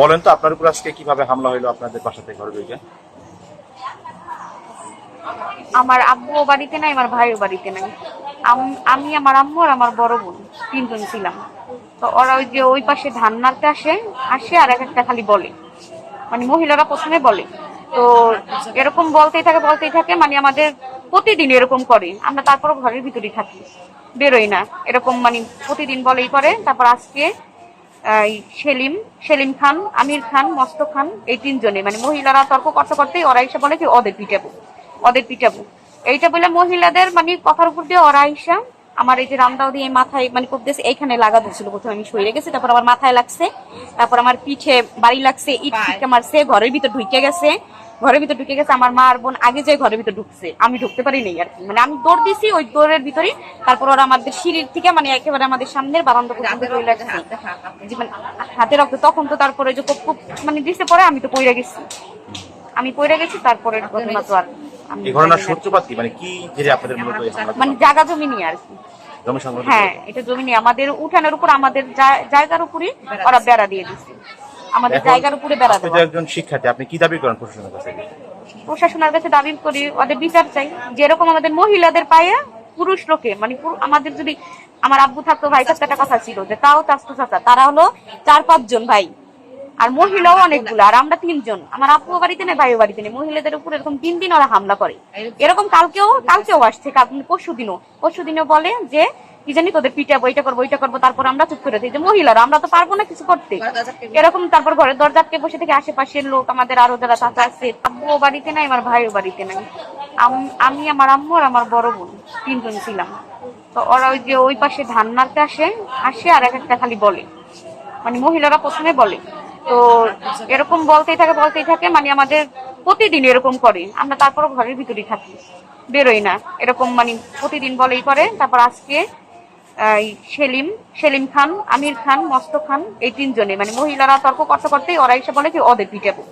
বলেন তো আপনার উপর আজকে কীভাবে হামলা হলো আপনাদের বাসাতে ঘর বইকে আমার আব্বু বাড়িতে নাই, আমার ভাইও বাড়িতে নাই। আমি আমার আম্মু আর আমার বড় বোন, তিনজন ছিলাম। তো ওরা ওই যে ওই পাশে ধান নাড়তে আসে আসে আর এক একটা খালি বলে। মানে মহিলারা প্রথমে বলে। তো এরকম বলতেই থাকে বলতেই থাকে মানে আমাদের প্রতিদিন এরকম করে। আমরা তারপর ঘরের ভিতরেই থাকি, বেরোই না। এরকম মানে প্রতিদিন বলেই করে। তারপর আজকে সেলিম সেলিম খান আমির খান মস্ত খান এই তিনজনে। মানে মহিলারা তর্ক করতে করতেই ওরা এসে বলে যে ওদের পিটাবো ওদের পিটাবো এইটা বলে মহিলাদের মানে কথার উপর দিয়ে ওরা আইসা আমার এই যে রান্দাও দিয়ে মাথায় মানে করতেছে এইখানে লাগা দিয়েছিল প্রথমে আমি সরে গেছে তারপর আমার মাথায় লাগছে তারপর আমার পিঠে বাড়ি লাগছে ইট মারছে ঘরের ভিতর ঢুকে গেছে ঘরের ভিতর ঢুকে গেছে আমার মা আর বোন আগে যে ঘরের ভিতর ঢুকছে আমি ঢুকতে পারি নাই আর কি। মানে আমি দৌড় দিছি ওই দৌড়ের ভিতরে তারপর ওরা আমাদের সিঁড়ির থেকে মানে একেবারে আমাদের সামনের বারান্দা পর্যন্ত চলে জি, মানে হাতে রক্ত তখন তো তারপরে যে কুপ মানে দিছে পরে আমি তো পইরা গেছি। আমি পইরা গেছি তারপরে ঘটনা তো আর এই ঘটনার সূত্রপাত কি? মানে কি ঘিরে আপনাদের মূলত মানে জায়গা জমি নিয়ে আর কি। হ্যাঁ এটা জমি নিয়ে। আমাদের উঠানের উপর আমাদের জায়গার উপরে ওরা বেড়া দিয়ে দিচ্ছে আমাদের জায়গার উপরে বেড়া আপনি দেওয়া। একজন শিক্ষার্থী আপনি কি দাবি করেন প্রশাসনের কাছে? প্রশাসনের কাছে দাবি করি ওদের বিচার চাই। যেরকম আমাদের মহিলাদের পায়ে পুরুষ লোকে মানে আমাদের যদি আমার আব্বু থাকতো ভাই থাকতো একটা কথা ছিল যে তাও চাচা তারা হলো চার পাঁচ জন ভাই। আর মহিলাও অনেকগুলো আর আমরা তিনজন। আমার আব্বু বাড়িতে নেই ভাইও বাড়িতে নেই। মহিলাদের উপর এরকম তিন দিন ওরা হামলা করে। এরকম কালকেও কালকেও আসছে পরশু দিনও। পরশু দিনও বলে যে কি জানি তোদের পিটাবো এটা করব এটা করব তারপর আমরা চুপ করে দিই যে মহিলারা আমরা তো পারব না কিছু করতে। এরকম তারপর ঘরের দরজাকে বসে থেকে আশেপাশের লোক আমাদের আরও যারা চাচা আছে আব্বুও বাড়িতে নাই আমার ভাইও বাড়িতে নাই। আমি আমার আম্মু আর আমার বড় বোন তিনজন ছিলাম। তো ওরা ওই যে ওই পাশে ধান নাড়তে আসে আসে আর এক একটা খালি বলে। মানে মহিলারা প্রথমে বলে। তো এরকম বলতেই থাকে বলতেই থাকে মানে আমাদের প্রতিদিন এরকম করে। আমরা তারপর ঘরের ভিতরেই থাকি। বেরোই না। এরকম মানে প্রতিদিন বলেই করে। তারপর আজকে সেলিম সেলিম খান আমির খান মস্ত খান এই তিনজনে মানে মহিলারা তর্ক করতে করতেই ওরা এসে বলে কি ওদের পিটাবো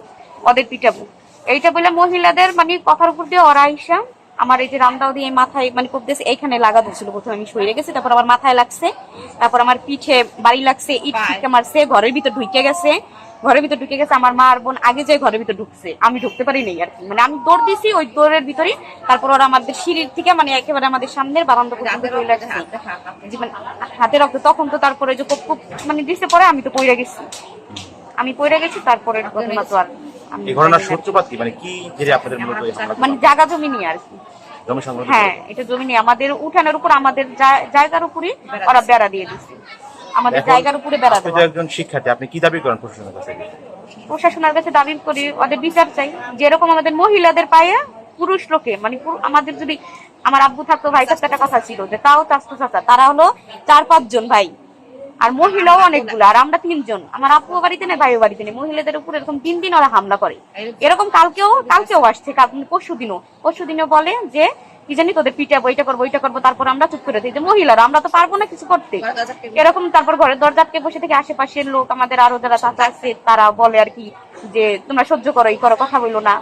ওদের পিটাবো এইটা বলে মহিলাদের মানে কথার উপর দিয়ে ওরা আইসা আমার এই যে রামদাও দিয়ে মাথায় মানে খুব দেশ এইখানে লাগা দিয়েছিল প্রথমে আমি সরে গেছি তারপর আমার মাথায় লাগছে তারপর আমার পিঠে বাড়ি লাগছে ইট মারছে ঘরের ভিতর ঢুকে গেছে ঘরের ভিতর ঢুকে গেছে আমার মা আর বোন আগে যে ঘরের ভিতর ঢুকছে আমি ঢুকতে পারি নাই আর কি। মানে আমি দৌড় দিছি ওই দৌড়ের ভিতরে তারপর ওরা আমাদের সিঁড়ির থেকে মানে একেবারে আমাদের সামনের বারান্দা পর্যন্ত চলে আসছে মানে হাতে রক্ত তখন তো তারপরে যে কুপ কুপ মানে দিছে পরে আমি তো পইরা গেছি। আমি পইরা গেছি তারপরে ঘটনা তো আর এই ঘটনার সূত্রপাত কি? মানে কি ঘিরে আপনাদের মূলত মানে জায়গা জমি নিয়ে আর কি। হ্যাঁ এটা জমি নিয়ে। আমাদের উঠানের উপর আমাদের জায়গার উপরে ওরা বেড়া দিয়ে দিচ্ছে আমাদের জায়গার উপরে বেড়া আপনি দেওয়া। একজন শিক্ষার্থী আপনি কি দাবি করেন প্রশাসনের কাছে? প্রশাসনের কাছে দাবি করি ওদের বিচার চাই। যেরকম আমাদের মহিলাদের পায়ে পুরুষ লোকে মানে আমাদের যদি আমার আব্বু থাকতো ভাই থাকতো একটা কথা ছিল যে তাও চাস্তু চাচা তারা হলো চার পাঁচ জন ভাই। আর মহিলাও অনেকগুলো আর আমরা তিনজন। আমার আব্বু বাড়িতে নেই ভাইও বাড়িতে নেই। মহিলাদের উপর এরকম তিন দিন ওরা হামলা করে। এরকম কালকেও কালকেও আসছে পরশু দিনও পরশু দিনও বলে যে কি জানি তোদের পিটাবো এটা করব এটা করব তারপর আমরা চুপ করে দিই যে মহিলারা আমরা তো পারব না কিছু করতে। এরকম তারপর ঘরের দরজাকে বসে থেকে আশেপাশের লোক আমাদের আরও যারা চাচা আছে তারা বলে আর কি যে তোমরা সহ্য করো এই করো কথা বলল না।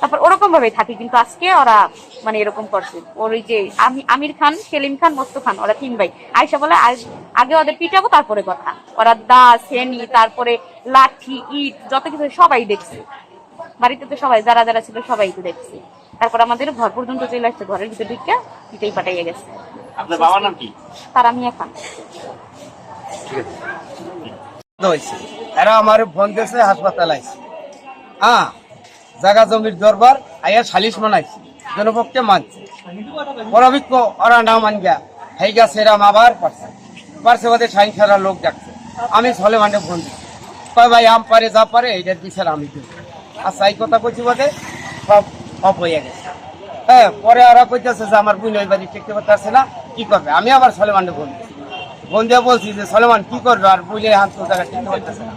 তারপর ওরকম ভাবে থাকি কিন্তু আজকে ওরা মানে এরকম করছে। ওর ওই যে আমি আমির খান সেলিম খান মস্তু খান ওরা তিন ভাই। আয়সা বলে আগে ওদের পিটাবো তারপরে কথা। ওরা দা সেনি তারপরে লাঠি ইট যত কিছু সবাই দেখছে। বাড়িতে তো সবাই যারা যারা ছিল সবাই তো দেখছে। তারপর আমাদের ঘর পর্যন্ত চলে আসছে ঘরের ভিতরে ঢুকে পিটাই পাঠাইয়া গেছে। আপনার বাবার নাম কি? তার আমি এখন এরা আমার ফোন দিয়েছে হাসপাতাল আইছে। হ্যাঁ জায়গা জমির দরবার আইয়া সালিশ মানাইছে। জনপক্ষে মানছে। পরবিক্ষ ওরা না মান গিয়া হেই গেছে আবার পারছে। পারছে ওদের সাইন খেলার লোক ডাকছে। আমি ছলে মানে ফোন দিচ্ছি কয় ভাই আম পারে যা পারে এইটার বিচার আমি দিই আর সাই কথা কইছি বোধে সব অফ হয়ে গেছে। হ্যাঁ পরে ওরা কইতেছে যে আমার ওই বাড়ি পারতেছে না, কি করবে? আমি আবার সলেমানকে ফোন বলছি যে, সলেমান, কি করবে? আর বুঝে হাত টিকতে পারতেছে না।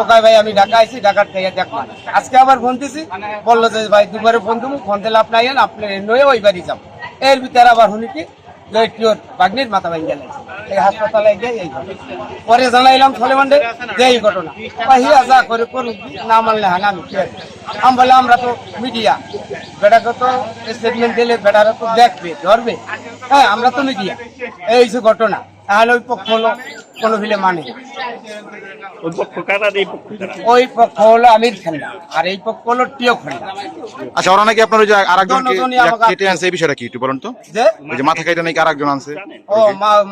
ওকাই ভাই, আমি ঢাকা আইছি, ঢাকার থেকে দেখলাম আজকে আবার ফোন দিছি, বলল যে, ভাই দুবারে ফোন দেবো, ফোন দিলে আপনি আইন আপনি নয়ে ওই বাড়ি যাব এর ভিতরে আবার শুনি কি লইটিওর বাগনির মাথা ভাই গেলে। এই হাসপাতালে গিয়ে এই পরে জানাইলাম সলেমানডে যে এই ঘটনা। হিয়া যা করে করুক, না মানলে হানা আমি কি? আমি বলে আমরা তো মিডিয়া। বেটাকে তো স্টেটমেন্ট দিলে বেটারা তো দেখবে, ধরবে। হ্যাঁ আমরা তো মিডিয়া। এই যে ঘটনা। তাহলে ওই পক্ষ হলো কোনো ভিলে মানে। ওই পক্ষ কারা এই পক্ষ কারা? ওই পক্ষ হলো আমির খেলনা আর এই পক্ষ হলো টিও খেলনা। আচ্ছা ওরা নাকি আপনার ওই যে আরেকজনকে কেটে আনছে এই বিষয়টা কি একটু বলুন তো? যে? ওই যে মাথা কেটে নাকি আরেকজন আনছে? ও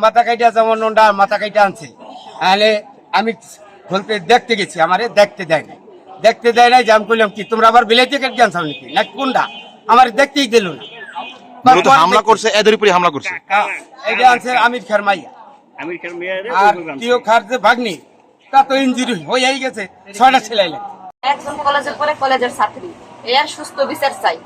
মাথা কাইটা যেমন ওটা মাথা কাইটা আনছে। তাহলে আমি খুলতে দেখতে গেছি আমারে দেখতে দেয় নাই। দেখতে দেয় নাই যে আমি করলাম কি তোমরা আবার বিলাইতে কেটে আনছো নাকি? না কোনটা আমার দেখতেই দিল না। হামলা করছে এদের উপরে হামলা করছে। এটা আনছে আমির খের মাইয়া। আমেরিকার মেয়েরে আর টিও খার যে ভাগ্নি তা তো ইঞ্জুরি হয়েই গেছে ছয়টা ছেলে একজন কলেজের পরে কলেজের ছাত্রী এর সুস্থ বিচার চাই।